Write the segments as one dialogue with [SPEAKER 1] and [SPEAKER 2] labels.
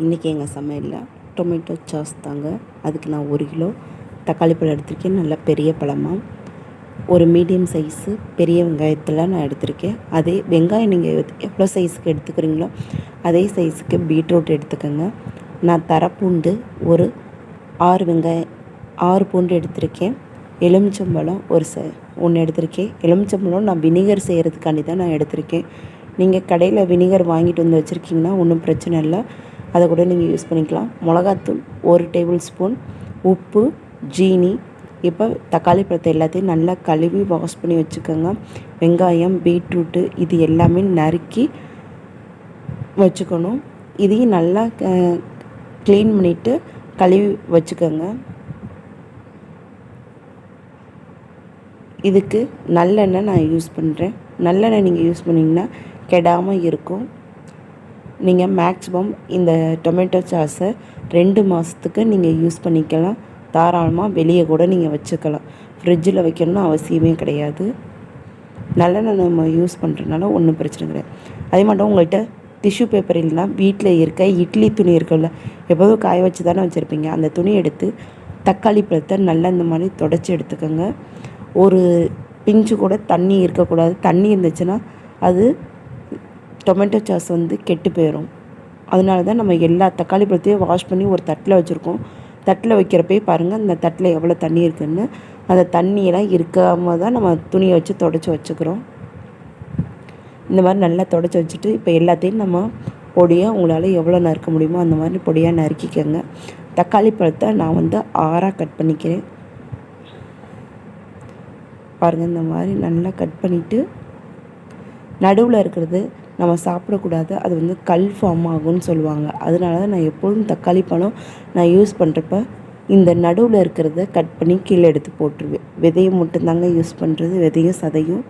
[SPEAKER 1] இன்றைக்கி எங்கள் சமையலில் டொமேட்டோ சாஸ் தாங்க. அதுக்கு நான் ஒரு கிலோ தக்காளி பழம் எடுத்திருக்கேன். நல்ல பெரிய பழமாக ஒரு மீடியம் சைஸு பெரிய வெங்காயத்தில் நான் எடுத்திருக்கேன். அதே வெங்காயம் நீங்கள் எவ்வளோ சைஸுக்கு எடுத்துக்கிறீங்களோ அதே சைஸுக்கு பீட்ரூட் எடுத்துக்கோங்க. நான் தரப்பூண்டு ஒரு ஆறு வெங்காயம் ஆறு பூண்டு எடுத்திருக்கேன். எலுமிச்சம்பழம் ஒரு ச ஒன்று எடுத்திருக்கேன். எலுமிச்சம்பழம் நான் வினிகர் செய்கிறதுக்காண்டி தான் நான் எடுத்திருக்கேன். நீங்கள் கடையில் வினிகர் வாங்கிட்டு வந்து வச்சுருக்கீங்கன்னா ஒன்றும் பிரச்சனை இல்லை. அதை கூட நீங்கள் யூஸ் பண்ணிக்கலாம். மிளகாத்தூள் ஒரு டேபிள் ஸ்பூன் உப்பு ஜீனி இப்போ தக்காளி பழத்தை எல்லாத்தையும் நல்லா கழுவி வாஷ் பண்ணி வச்சுக்கோங்க. வெங்காயம் பீட்ரூட்டு இது எல்லாமே நறுக்கி வச்சுக்கணும். இதையும் நல்லா க்ளீன் பண்ணிவிட்டு கழுவி வச்சுக்கோங்க. இதுக்கு நல்லெண்ணெய் நான் யூஸ் பண்ணுறேன் நல்லெண்ணெய் நீங்கள் யூஸ் பண்ணிங்கன்னா கெடாமல் இருக்கும். நீங்கள் மேக்ஸிமம் இந்த டொமேட்டோ சாஸை ரெண்டு மாதத்துக்கு நீங்கள் யூஸ் பண்ணிக்கலாம். தாராளமாக வெளியே கூட நீங்கள் வச்சுக்கலாம். ஃப்ரிட்ஜில் வைக்கணும்னு அவசியமே கிடையாது. நல்லெண்ணெய் நம்ம யூஸ் பண்ணுறதுனால ஒன்றும் பிரச்சனை கிடையாது. அதே மாட்டோம் உங்கள்கிட்ட டிஷ்யூ பேப்பர் இல்லைனா வீட்டில் இருக்க இட்லி துணி இருக்குல்ல எப்போதும் காய வச்சு தானே வச்சுருப்பீங்க. அந்த துணி எடுத்து தக்காளி பழத்தை நல்லா இந்த மாதிரி தொடச்சி எடுத்துக்கோங்க. ஒரு பிஞ்சு கூட தண்ணி இருக்கக்கூடாது. தண்ணி இருந்துச்சுன்னா அது டொமேட்டோ சாஸ் வந்து கெட்டு போயிடும் அதனால தான் நம்ம எல்லா தக்காளி பழத்தையும் வாஷ் பண்ணி ஒரு தட்டில் வச்சுருக்கோம். தட்டில் வைக்கிறப்பே பாருங்கள் அந்த தட்டில் எவ்வளோ தண்ணி இருக்குதுன்னு அந்த தண்ணியெல்லாம் இருக்காமல் தான் நம்ம துணியை வச்சு தொடச்சி வச்சுக்கிறோம். இந்த மாதிரி நல்லா தொடச்சி வச்சுட்டு இப்போ எல்லாத்தையும் நம்ம பொடியாக உங்களால் எவ்வளோ நறுக்க முடியுமோ அந்த மாதிரி பொடியாக நறுக்கிக்கோங்க. தக்காளி பழத்தை நான் வந்து ஆறாக கட் பண்ணிக்கிறேன். பாருங்கள் இந்த மாதிரி நல்லா கட் பண்ணிவிட்டு நடுவில் இருக்கிறது நம்ம சாப்பிடக்கூடாது அது வந்து கல் ஃபார்ம் ஆகும்னு சொல்லுவாங்க. அதனால தான் நான் எப்பொழுதும் தக்காளி பழம் நான் யூஸ் பண்ணுறப்ப இந்த நடுவில் இருக்கிறத கட் பண்ணி கீழே எடுத்து போட்டுருவேன். விதையை மட்டும்தாங்க யூஸ் பண்ணுறது விதையும் சதையும்.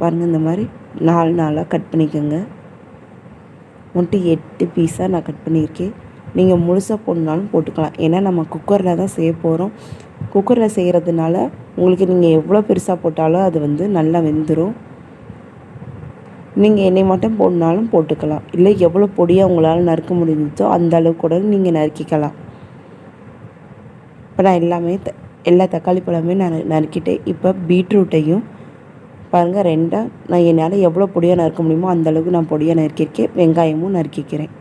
[SPEAKER 1] பாருங்கள் இந்த மாதிரி நாலு நாளாக கட் பண்ணிக்கோங்க. மட்டும் எட்டு பீஸாக நான் கட் பண்ணியிருக்கேன். நீங்கள் முழுசாக போடணுனாலும் போட்டுக்கலாம். ஏன்னா நம்ம குக்கரில் தான் செய்ய போகிறோம் குக்கரில் செய்கிறதுனால உங்களுக்கு நீங்கள் எவ்வளோ பெருசாக போட்டாலும் அது வந்து நல்லா வெந்துடும் நீங்கள் எண்ணெய் மட்டும் போடணாலும் போட்டுக்கலாம். இல்லை எவ்வளோ பொடியாக உங்களால் நறுக்க முடிஞ்சதோ அந்த அளவு கூட நீங்கள் நறுக்கிக்கலாம். இப்போ நான் எல்லாமே த எல்லா தக்காளி பழமே நான் நறுக்கிட்டேன். இப்போ பீட்ரூட்டையும் பாருங்கள் ரெண்டாக நான் என்னால் எவ்வளோ பொடியாக நறுக்க முடியுமோ அந்தளவுக்கு நான் பொடியாக நறுக்கியிருக்கேன். வெங்காயமும் நறுக்கிக்கிறேன்.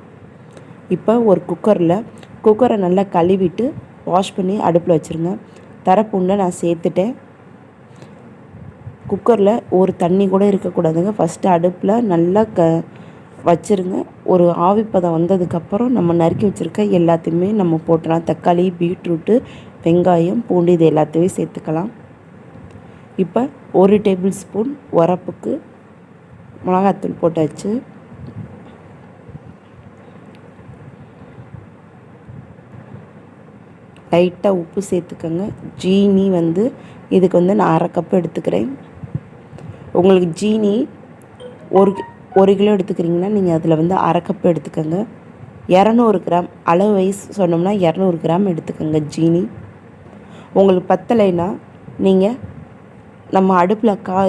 [SPEAKER 1] இப்போ ஒரு குக்கரில் குக்கரை நல்லா கழுவிட்டு வாஷ் பண்ணி அடுப்பில் வச்சுருங்க. தரப்புண்ணை நான் சேர்த்துட்டேன். குக்கரில் ஒரு தண்ணி கூட இருக்கக்கூடாதுங்க. ஃபஸ்ட்டு அடுப்பில் நல்லா க வச்சுருங்க. ஒரு ஆவிப்பதம் வந்ததுக்கப்புறம் நம்ம நறுக்கி வச்சுருக்க எல்லாத்தையுமே நம்ம போட்டுடலாம். தக்காளி பீட்ரூட்டு வெங்காயம் பூண்டு இது எல்லாத்தையுமே சேர்த்துக்கலாம். இப்போ ஒரு டேபிள் ஸ்பூன் உரப்புக்கு மிளகாத்தூள் போட்டாச்சு. லைட்டாக உப்பு சேர்த்துக்கோங்க. ஜீனி வந்து இதுக்கு வந்து நான் அரை கப்பு எடுத்துக்கிறேன். உங்களுக்கு ஜீனி ஒரு ஒரு கிலோ எடுத்துக்கிறீங்கன்னா நீங்கள் அதில் வந்து அரை கப்பு எடுத்துக்கோங்க. இரநூறு கிராம் அளவு வைஸ் சொன்னோம்னா இரநூறு கிராம் எடுத்துக்கோங்க ஜீனி உங்களுக்கு பத்தலைன்னா நீங்கள் நம்ம அடுப்பில் கா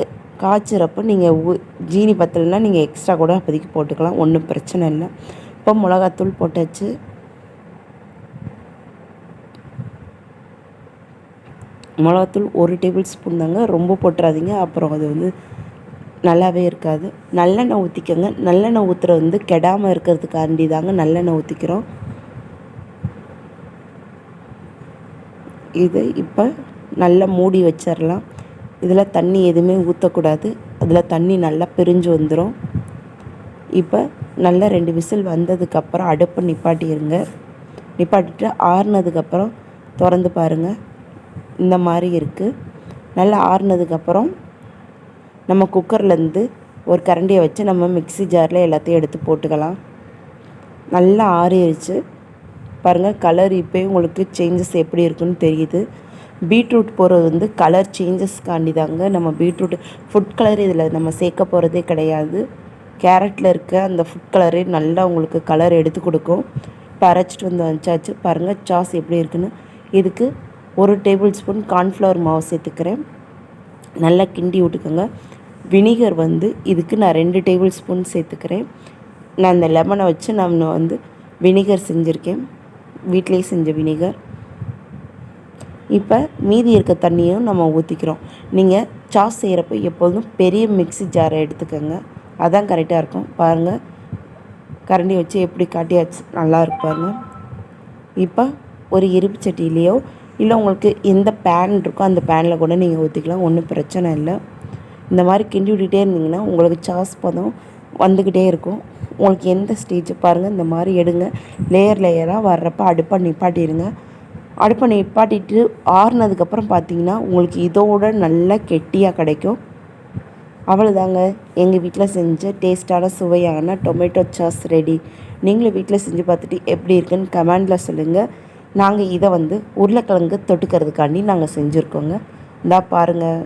[SPEAKER 1] காய்ச்சிறப்போ நீங்கள் ஊ ஜீனி பத்தலைன்னா நீங்கள் எக்ஸ்ட்ரா கூட அப்போதைக்கு போட்டுக்கலாம் ஒன்றும் பிரச்சனை இல்லை. இப்போ மிளகாத்தூள் போட்டாச்சு. மிளகாத்தூள் ஒரு டேபிள் ஸ்பூன் தாங்க. ரொம்ப போட்டுறாதீங்க. அப்புறம் அது வந்து நல்லாவே இருக்காது. நல்லெண்ணெய் ஊற்றிக்கோங்க நல்லெண்ணெய் ஊற்றுறது வந்து கெடாமல் இருக்கிறதுக்காண்டி தாங்க நல்லெண்ணெய் ஊற்றிக்கிறோம் இது இப்போ நல்லா மூடி வச்சிடலாம் இதில் தண்ணி எதுவுமே ஊற்றக்கூடாது அதில் தண்ணி நல்லா பிரிஞ்சு வந்துடும் இப்போ நல்லா ரெண்டு விசில் வந்ததுக்கப்புறம் அடுப்பை நிப்பாட்டிடுங்க நிப்பாட்டிட்டு ஆறுனதுக்கப்புறம் திறந்து பாருங்கள் இந்த மாதிரி இருக்குது நல்லா ஆறுனதுக்கப்புறம் நம்ம குக்கர்லேருந்து ஒரு கரண்டியை வச்சு நம்ம மிக்சி ஜாரில் எல்லாத்தையும் எடுத்து போட்டுக்கலாம். நல்லா ஆறிடுச்சு பாருங்கள் கலர் இப்போ உங்களுக்கு சேஞ்சஸ் எப்படி இருக்குன்னு தெரியுது. பீட்ரூட் போகிறது வந்து கலர் சேஞ்சஸ்க்காண்டி தாங்க நம்ம பீட்ரூட் ஃபுட் கலர் இதில் நம்ம சேர்க்க போகிறதே கிடையாது. கேரட்டில் இருக்க அந்த ஃபுட் கலரே நல்லா உங்களுக்கு கலர் எடுத்து கொடுக்கும். இப்போ அரைச்சிட்டு வந்து வச்சாச்சு பாருங்கள் சாஸ் எப்படி இருக்குன்னு. இதுக்கு ஒரு டேபிள் ஸ்பூன் கார்ன்ஃப்ளவர் மாவு சேர்த்துக்கிறேன். நல்லா கிண்டி விட்டுக்கோங்க. வினிகர் வந்து இதுக்கு நான் ரெண்டு டேபிள் ஸ்பூன் சேர்த்துக்கிறேன். நான் அந்த லெமனை வச்சு நான் வந்து வினிகர் செஞ்சுருக்கேன். வீட்டிலேயே செஞ்ச வினிகர். இப்போ மீதி இருக்க தண்ணியும் நம்ம ஊற்றிக்கிறோம் நீங்கள் சாஸ் செய்கிறப்ப எப்பொழுதும் பெரிய மிக்ஸி ஜாரை எடுத்துக்கோங்க. அதான் கரெக்டாக இருக்கும். பாருங்கள் கரண்டி வச்சு எப்படி காட்டியாச்சு நல்லா இருக்கு பாருங்கள் இப்போ ஒரு இருப்பு சட்டியிலையோ இல்லை உங்களுக்கு எந்த பேன் இருக்கோ அந்த பேனில் கூட நீங்கள் ஊற்றிக்கலாம் ஒன்றும் பிரச்சனை இல்லை. இந்த மாதிரி கிண்டி விட்டுட்டே இருந்தீங்கன்னா உங்களுக்கு சாஸ் பதம். வந்துக்கிட்டே இருக்கும். உங்களுக்கு எந்த ஸ்டேஜ் பாருங்கள் இந்த மாதிரி எடுங்க. லேயர் லேயராக வர்றப்ப அடுப்பை நிப்பாட்டிடுங்க. அடுப்பை நிப்பாட்டிட்டு ஆறுனதுக்கப்புறம் பார்த்தீங்கன்னா உங்களுக்கு இதோட நல்லா கெட்டியாக கிடைக்கும். அவ்வளோதாங்க எங்கள் வீட்டில் செஞ்ச டேஸ்ட்டான சுவையான டொமேட்டோ சாஸ் ரெடி நீங்களும் வீட்டில் செஞ்சு பார்த்துட்டு எப்படி இருக்குன்னு கமெண்டில் சொல்லுங்கள் நாங்கள் இதை வந்து உருளைக்கிழங்கு தொட்டுக்கிறதுக்காண்டி நாங்கள் செஞ்சுருக்கோங்க. இந்தா பாருங்கள்